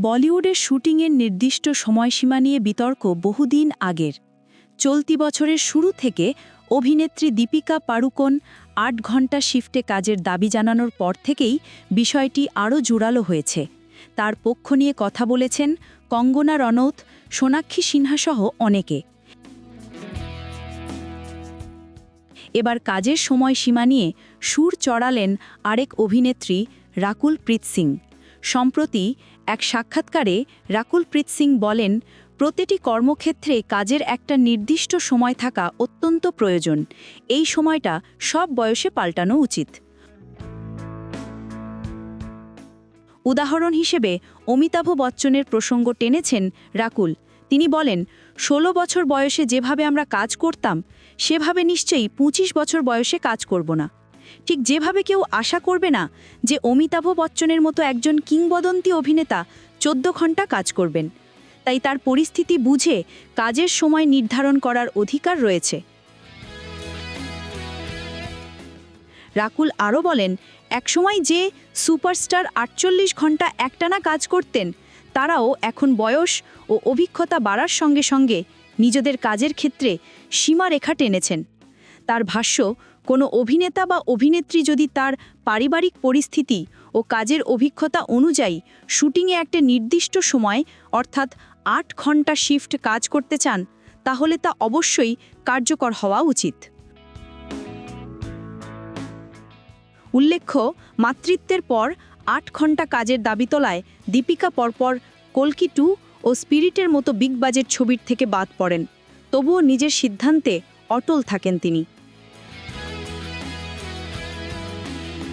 বলিউডের শুটিংয়ের নির্দিষ্ট সময়সীমা নিয়ে বিতর্ক বহুদিন আগের। চলতি বছরের শুরু থেকে অভিনেত্রী দীপিকা পাড়ুকোন আট ঘণ্টা শিফটে কাজের দাবি জানানোর পর থেকেই বিষয়টি আরও জোরালো হয়েছে। তার পক্ষ নিয়ে কথা বলেছেন কঙ্গনা রনৌত সোনাক্ষী সিনহাসহ অনেকে। এবার কাজের সময়সীমা নিয়ে সুর চড়ালেন আরেক অভিনেত্রী রাকুল প্রীত সিং। সম্প্রতি এক সাক্ষাৎকারে রাকুল প্রীত সিং বলেন, প্রতিটি কর্মক্ষেত্রে কাজের একটা নির্দিষ্ট সময় থাকা অত্যন্ত প্রয়োজন। এই সময়টা সব বয়সে পাল্টানো উচিত। উদাহরণ হিসেবে অমিতাভ বচ্চনের প্রসঙ্গ টেনেছেন রাকুল। তিনি বলেন, ষোলো বছর বয়সে যেভাবে আমরা কাজ করতাম, সেভাবে নিশ্চয়ই ২৫ বছর বয়সে কাজ করব না। ঠিক যেভাবে কেউ আশা করবে না যে অমিতাভ বচ্চনের মতো একজন কিংবদন্তি অভিনেতা চোদ্দ ঘণ্টা কাজ করবেন। তাই তার পরিস্থিতি বুঝে কাজের সময় নির্ধারণ করার অধিকার রয়েছে। রাকুল আরও বলেন, একসময় যে সুপারস্টার আটচল্লিশ ঘণ্টা একটানা কাজ করতেন, তারাও এখন বয়স ও অভিজ্ঞতা বাড়ার সঙ্গে সঙ্গে নিজেদের কাজের ক্ষেত্রে সীমারেখা টেনেছেন। তার ভাষ্য, কোনো অভিনেতা বা অভিনেত্রী যদি তার পারিবারিক পরিস্থিতি ও কাজের অভিজ্ঞতা অনুযায়ী শুটিংয়ে একটা নির্দিষ্ট সময়, অর্থাৎ আট ঘণ্টা শিফট কাজ করতে চান, তাহলে তা অবশ্যই কার্যকর হওয়া উচিত। উল্লেখ্য, মাতৃত্বের পর আট ঘণ্টা কাজের দাবি তোলায় দীপিকা পরপর কলকি টু ও স্পিরিটের মতো বিগ বাজেট ছবির থেকে বাদ পড়েন। তবুও নিজের সিদ্ধান্তে অটল থাকেন তিনি।